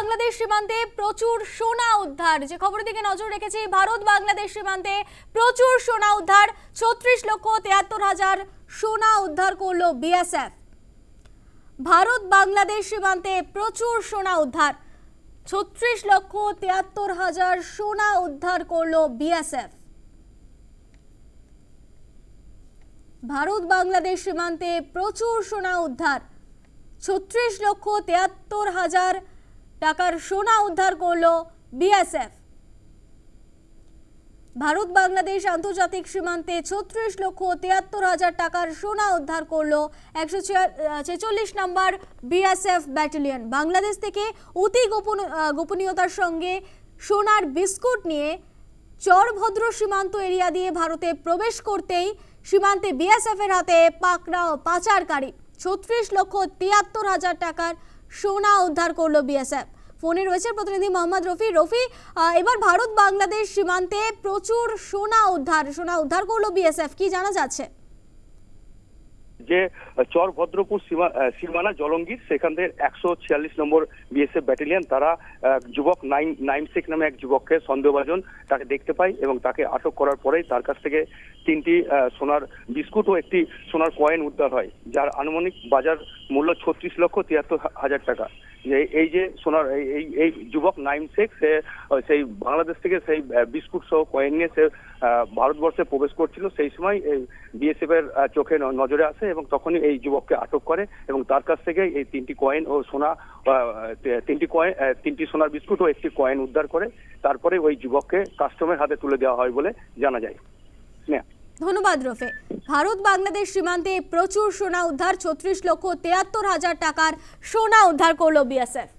বাংলাদেশ সীমান্তে প্রচুর সোনা উদ্ধার। যে খবরের দিকে নজর রেখেছি, ভারত বাংলাদেশ সীমান্তে প্রচুর সোনা উদ্ধার। ছত্রিশ লক্ষ তিয়াত্তর হাজার সোনা উদ্ধার করল বিএসএফ। ভারত বাংলাদেশ সীমান্তে প্রচুর সোনা উদ্ধার। ছত্রিশ লক্ষ তিয়াত্তর হাজার সোনা উদ্ধার করল বিএসএফ। ভারত বাংলাদেশ সীমান্তে প্রচুর সোনা উদ্ধার। ছত্রিশ লক্ষ তেয়াত্তর হাজার টাকার সোনা উদ্ধার করল বিএসএফ। ভারত বাংলাদেশ আন্তর্জাতিক সীমান্তে ছত্রিশ লক্ষ তিয়াত্তর হাজার টাকার সোনা উদ্ধার করল একশো ছেচল্লিশ নম্বর বিএসএফ ব্যাটালিয়ন। বাংলাদেশ থেকে অতি গোপন গোপনীয়তার সঙ্গে সোনার বিস্কুট নিয়ে চরভদ্র সীমান্ত এরিয়া দিয়ে ভারতে প্রবেশ করতেই সীমান্তে বিএসএফের হাতে পাকড়াও পাচারকারী। ছত্রিশ লক্ষ তিয়াত্তর হাজার টাকার সোনা উদ্ধার করল বিএসএফ ফোনে রয়েছে প্রতিনিধি মোহাম্মদ রফি। রফি এবার ভারত বাংলাদেশ সীমান্তে প্রচুর সোনা উদ্ধার সোনা উদ্ধার করল বিএসএফ কি জানা যাচ্ছে? যে চর ভদ্রপুর সীমা- সীমানা জলঙ্গির, সেখান থেকে একশো ছিয়াল্লিশ নম্বর বিএসএফ ব্যাটালিয়ন তারা যুবক, নাইন নাইম শেখ নামে এক যুবককে সন্দেহভাজন তাকে দেখতে পায় এবং তাকে আটক করার পরেই তার কাছ থেকে তিনটি সোনার বিস্কুট ও একটি সোনার কয়েন উদ্ধার হয়, যার আনুমানিক বাজার মূল্য ছত্রিশ লক্ষ তিয়াত্তর হাজার টাকা। যে এই যে সোনার, এই- এই যুবক নাইম শেখ, সে সেই বাংলাদেশ থেকে সেই বিস্কুট সহ কয়েন নিয়ে সে ভারতবর্ষে প্রবেশ করছিল, সেই সময়, এই বিএসএফ এর চোখে নজরে আসে এবং তখনই এই যুবককে আটক করে এবং তার কাছ থেকে এই তিনটি কয়েন ও সোনা তিনটি কয়েন তিনটি সোনার বিস্কুট ও একটি কয়েন উদ্ধার করে তারপরে ওই যুবককে কাস্টমের হাতে তুলে দেওয়া হয় বলে জানা যায়। ধন্যবাদ রফে ভারত বাংলাদেশ সীমান্তে প্রচুর সোনা উদ্ধার, ছত্রিশ লক্ষ তেয়াত্তর হাজার টাকার সোনা উদ্ধার করল বিএসএফ